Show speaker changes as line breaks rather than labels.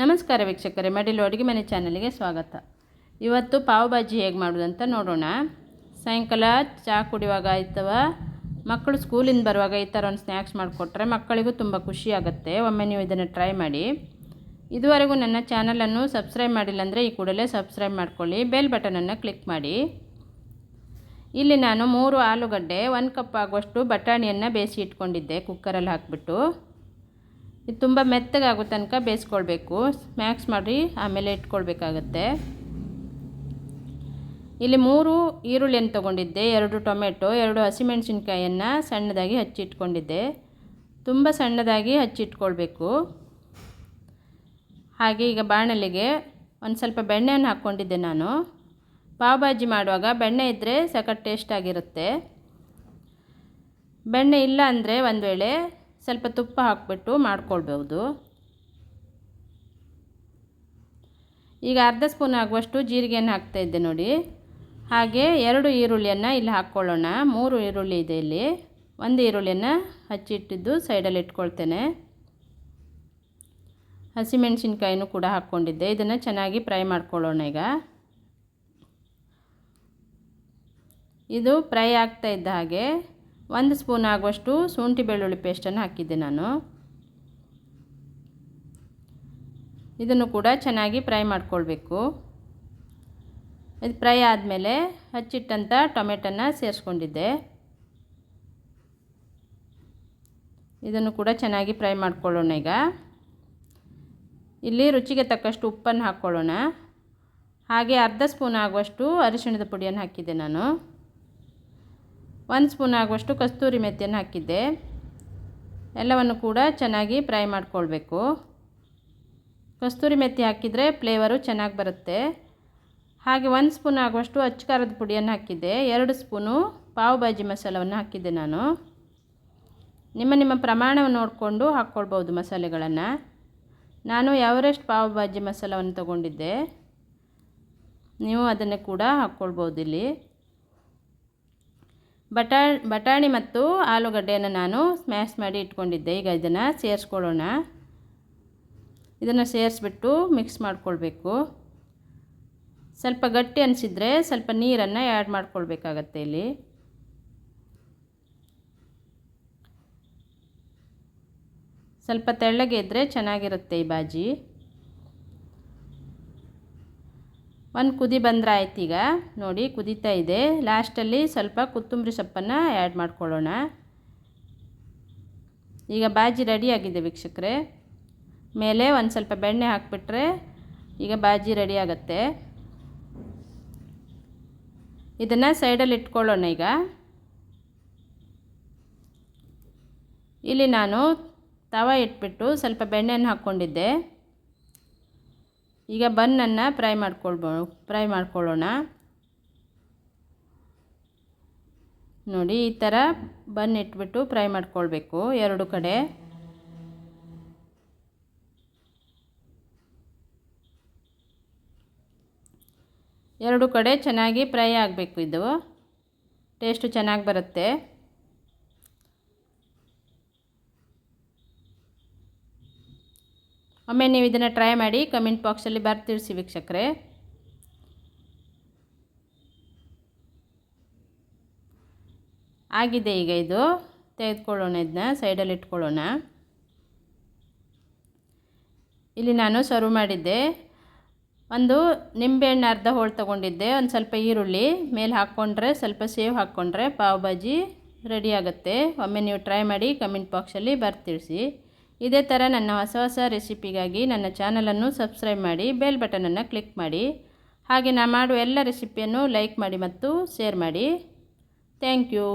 ನಮಸ್ಕಾರ ವೀಕ್ಷಕರೇ, ಮಡಿಲು ಅಡುಗೆ ಮನೆ ಚಾನಲ್ಗೆ ಸ್ವಾಗತ. ಇವತ್ತು ಪಾವ್ ಭಾಜಿ ಹೇಗೆ ಮಾಡೋದಂತ ನೋಡೋಣ. ಸಾಯಂಕಾಲ ಚಹಾ ಕುಡಿಯುವಾಗ ಅಥವಾ ಮಕ್ಕಳು ಸ್ಕೂಲಿಂದ ಬರುವಾಗ ಈ ಥರ ಒಂದು ಸ್ನ್ಯಾಕ್ಸ್ ಮಾಡಿಕೊಟ್ರೆ ಮಕ್ಕಳಿಗೂ ತುಂಬ ಖುಷಿ ಆಗುತ್ತೆ. ಒಮ್ಮೆ ನೀವು ಇದನ್ನು ಟ್ರೈ ಮಾಡಿ. ಇದುವರೆಗೂ ನನ್ನ ಚಾನಲನ್ನು ಸಬ್ಸ್ಕ್ರೈಬ್ ಮಾಡಿಲ್ಲ ಅಂದರೆ ಈ ಕೂಡಲೇ ಸಬ್ಸ್ಕ್ರೈಬ್ ಮಾಡ್ಕೊಳ್ಳಿ. ಬೆಲ್ ಬಟನನ್ನು ಕ್ಲಿಕ್ ಮಾಡಿ. ಇಲ್ಲಿ ನಾನು ಮೂರು ಆಲೂಗಡ್ಡೆ, ಒಂದು ಕಪ್ ಆಗುವಷ್ಟು ಬಟಾಣಿಯನ್ನು ಬೇಯಿಸಿ ಇಟ್ಕೊಂಡಿದ್ದೆ, ಕುಕ್ಕರಲ್ಲಿ ಹಾಕಿಬಿಟ್ಟು. ಇದು ತುಂಬ ಮೆತ್ತಗಾಗೋ ತನಕ ಬೇಯಿಸ್ಕೊಳ್ಬೇಕು. ಸ್ಮ್ಯಾಕ್ಸ್ ಮಾಡಿ ಆಮೇಲೆ ಇಟ್ಕೊಳ್ಬೇಕಾಗತ್ತೆ. ಇಲ್ಲಿ ಮೂರು ಈರುಳ್ಳಿಯನ್ನು ತೊಗೊಂಡಿದ್ದೆ, ಎರಡು ಟೊಮೆಟೊ, ಎರಡು ಹಸಿಮೆಣಸಿನ್ಕಾಯನ್ನು ಸಣ್ಣದಾಗಿ ಹಚ್ಚಿಟ್ಕೊಂಡಿದ್ದೆ. ತುಂಬ ಸಣ್ಣದಾಗಿ ಹಚ್ಚಿಟ್ಕೊಳ್ಬೇಕು. ಹಾಗೆ ಈಗ ಬಾಣಲೆಗೆ ಒಂದು ಸ್ವಲ್ಪ ಬೆಣ್ಣೆಯನ್ನು ಹಾಕ್ಕೊಂಡಿದ್ದೆ ನಾನು. ಪಾವ್ ಭಾಜಿ ಮಾಡುವಾಗ ಬೆಣ್ಣೆ ಇದ್ದರೆ ಸಖತ್ ಟೇಸ್ಟ್ ಆಗಿರುತ್ತೆ. ಬೆಣ್ಣೆ ಇಲ್ಲ ಅಂದರೆ ಒಂದು ವೇಳೆ ಸ್ವಲ್ಪ ತುಪ್ಪ ಹಾಕ್ಬಿಟ್ಟು ಮಾಡ್ಕೊಳ್ಬೋದು. ಈಗ ಅರ್ಧ ಸ್ಪೂನ್ ಆಗುವಷ್ಟು ಜೀರಿಗೆಯನ್ನು ಹಾಕ್ತಾಯಿದ್ದೆ ನೋಡಿ. ಹಾಗೆ ಎರಡು ಈರುಳ್ಳಿಯನ್ನು ಇಲ್ಲಿ ಹಾಕ್ಕೊಳ್ಳೋಣ. ಮೂರು ಈರುಳ್ಳಿ ಇದೆ ಇಲ್ಲಿ. ಒಂದು ಈರುಳ್ಳಿಯನ್ನು ಹಚ್ಚಿಟ್ಟಿದ್ದು ಸೈಡಲ್ಲಿ ಇಟ್ಕೊಳ್ತೇನೆ. ಹಸಿಮೆಣಸಿನ್ಕಾಯಿನೂ ಕೂಡ ಹಾಕ್ಕೊಂಡಿದ್ದೆ. ಇದನ್ನು ಚೆನ್ನಾಗಿ ಫ್ರೈ ಮಾಡ್ಕೊಳ್ಳೋಣ ಈಗ. ಇದು ಫ್ರೈ ಆಗ್ತಾ ಇದ್ದ ಹಾಗೆ ಒಂದು ಸ್ಪೂನ್ ಆಗುವಷ್ಟು ಶುಂಠಿ ಬೆಳ್ಳುಳ್ಳಿ ಪೇಸ್ಟನ್ನು ಹಾಕಿದ್ದೆ ನಾನು. ಇದನ್ನು ಕೂಡ ಚೆನ್ನಾಗಿ ಫ್ರೈ ಮಾಡ್ಕೊಳ್ಬೇಕು. ಇದು ಫ್ರೈ ಆದಮೇಲೆ ಹಚ್ಚಿಟ್ಟಂಥ ಟೊಮೆಟೊನ ಸೇರಿಸ್ಕೊಂಡಿದ್ದೆ. ಇದನ್ನು ಕೂಡ ಚೆನ್ನಾಗಿ ಫ್ರೈ ಮಾಡ್ಕೊಳ್ಳೋಣ ಈಗ. ಇಲ್ಲಿ ರುಚಿಗೆ ತಕ್ಕಷ್ಟು ಉಪ್ಪನ್ನು ಹಾಕ್ಕೊಳ್ಳೋಣ. ಹಾಗೆ ಅರ್ಧ ಸ್ಪೂನ್ ಆಗುವಷ್ಟು ಅರಿಶಿಣದ ಪುಡಿಯನ್ನು ಹಾಕಿದ್ದೆ ನಾನು. ಒಂದು ಸ್ಪೂನ್ ಆಗುವಷ್ಟು ಕಸ್ತೂರಿ ಮೆಥಿಯನ್ನು ಹಾಕಿದ್ದೆ. ಎಲ್ಲವನ್ನು ಕೂಡ ಚೆನ್ನಾಗಿ ಫ್ರೈ ಮಾಡಿಕೊಳ್ಬೇಕು. ಕಸ್ತೂರಿ ಮೆಥಿ ಹಾಕಿದರೆ ಫ್ಲೇವರು ಚೆನ್ನಾಗಿ ಬರುತ್ತೆ. ಹಾಗೆ ಒಂದು ಸ್ಪೂನ್ ಆಗುವಷ್ಟು ಅಚ್ಚಕಾರದ ಪುಡಿಯನ್ನು ಹಾಕಿದ್ದೆ. ಎರಡು ಸ್ಪೂನು ಪಾವ್ ಭಾಜಿ ಮಸಾಲವನ್ನು ಹಾಕಿದ್ದೆ ನಾನು. ನಿಮ್ಮ ನಿಮ್ಮ ಪ್ರಮಾಣವನ್ನು ನೋಡಿಕೊಂಡು ಹಾಕ್ಕೊಳ್ಬೋದು ಮಸಾಲೆಗಳನ್ನು. ನಾನು ಎವರೆಸ್ಟ್ ಪಾವ್ ಭಾಜಿ ಮಸಾಲವನ್ನು ತಗೊಂಡಿದ್ದೆ. ನೀವು ಅದನ್ನು ಕೂಡ ಹಾಕ್ಕೊಳ್ಬೋದು ಇಲ್ಲಿ ಬಟಾ, ಬಟಾಣಿ ಮತ್ತು ಆಲೂಗಡ್ಡೆಯನ್ನು ನಾನು ಸ್ಮ್ಯಾಶ್ ಮಾಡಿ ಇಟ್ಕೊಂಡಿದ್ದೆ. ಈಗ ಇದನ್ನು ಸೇರಿಸ್ಕೊಳ್ಳೋಣ. ಇದನ್ನು ಸೇರಿಸ್ಬಿಟ್ಟು ಮಿಕ್ಸ್ ಮಾಡ್ಕೊಳ್ಬೇಕು. ಸ್ವಲ್ಪ ಗಟ್ಟಿ ಅನಿಸಿದರೆ ಸ್ವಲ್ಪ ನೀರನ್ನು ಆ್ಯಡ್ ಮಾಡ್ಕೊಳ್ಬೇಕಾಗತ್ತೆ ಇಲ್ಲಿ. ಸ್ವಲ್ಪ ತೆಳ್ಳಗೆ ಇದ್ದರೆ ಚೆನ್ನಾಗಿರುತ್ತೆ ಈ ಬಾಜಿ. ಒಂದು ಕುದಿ ಬಂದರೆ ಆಯ್ತು ಈಗ. ನೋಡಿ, ಕುದೀತಾ ಇದೆ. ಲಾಸ್ಟಲ್ಲಿ ಸ್ವಲ್ಪ ಕೊತ್ತಂಬರಿ ಸೊಪ್ಪನ್ನು ಆ್ಯಡ್ ಮಾಡ್ಕೊಳ್ಳೋಣ. ಈಗ ಬಾಜಿ ರೆಡಿಯಾಗಿದೆ ವೀಕ್ಷಕರೆ. ಮೇಲೆ ಒಂದು ಸ್ವಲ್ಪ ಬೆಣ್ಣೆ ಹಾಕಿಬಿಟ್ರೆ ಈಗ ಬಾಜಿ ರೆಡಿ ಆಗುತ್ತೆ. ಇದನ್ನು ಸೈಡಲ್ಲಿ ಇಟ್ಕೊಳ್ಳೋಣ ಈಗ. ಇಲ್ಲಿ ನಾನು ತವ ಇಟ್ಬಿಟ್ಟು ಸ್ವಲ್ಪ ಬೆಣ್ಣೆಯನ್ನು ಹಾಕ್ಕೊಂಡಿದ್ದೆ. ಈಗ ಬನ್ನನ್ನು ಫ್ರೈ ಮಾಡ್ಕೊಳ್ಬೋ, ಫ್ರೈ ಮಾಡ್ಕೊಳ್ಳೋಣ. ನೋಡಿ, ಈ ಥರ ಬನ್ ಇಟ್ಬಿಟ್ಟು ಫ್ರೈ ಮಾಡ್ಕೊಳ್ಬೇಕು ಎರಡು ಕಡೆ. ಎರಡು ಕಡೆ ಚೆನ್ನಾಗಿ ಫ್ರೈ ಆಗಬೇಕು ಇದು. ಟೇಸ್ಟು ಚೆನ್ನಾಗಿ ಬರುತ್ತೆ. ಒಮ್ಮೆ ನೀವು ಇದನ್ನು ಟ್ರೈ ಮಾಡಿ ಕಮೆಂಟ್ ಬಾಕ್ಸಲ್ಲಿ ಬರ್ತಿಳಿಸಿ ವೀಕ್ಷಕರೇ. ಆಗಿದೆ ಈಗ ಇದು. ತೆಗೆದುಕೊಳ್ಳೋಣ ಇದನ್ನ ಸೈಡಲ್ಲಿ ಇಟ್ಕೊಳ್ಳೋಣ. ಇಲ್ಲಿ ನಾನು ಸರ್ವ್ ಮಾಡಿದ್ದೆ. ಒಂದು ನಿಂಬೆಹಣ್ಣು ಅರ್ಧ ಹೋಳು ತೊಗೊಂಡಿದ್ದೆ, ಒಂದು ಸ್ವಲ್ಪ ಈರುಳ್ಳಿ ಮೇಲೆ ಹಾಕ್ಕೊಂಡ್ರೆ, ಸ್ವಲ್ಪ ಸೇವ್ ಹಾಕ್ಕೊಂಡ್ರೆ ಪಾವ್ ಭಾಜಿ ರೆಡಿ ಆಗುತ್ತೆ. ಒಮ್ಮೆ ನೀವು ಟ್ರೈ ಮಾಡಿ ಕಮೆಂಟ್ ಬಾಕ್ಸಲ್ಲಿ ಬರ್ತಿಳಿಸಿ ಇದೇ ಥರ ನನ್ನ ಹೊಸ ಹೊಸ ರೆಸಿಪಿಗಾಗಿ ನನ್ನ ಚಾನಲನ್ನು ಸಬ್ಸ್ಕ್ರೈಬ್ ಮಾಡಿ ಬೆಲ್ ಬಟನನ್ನು ಕ್ಲಿಕ್ ಮಾಡಿ. ಹಾಗೆ ನಾನು ಮಾಡುವ ಎಲ್ಲ ರೆಸಿಪಿಯನ್ನು ಲೈಕ್ ಮಾಡಿ ಮತ್ತು ಶೇರ್ ಮಾಡಿ. Thank you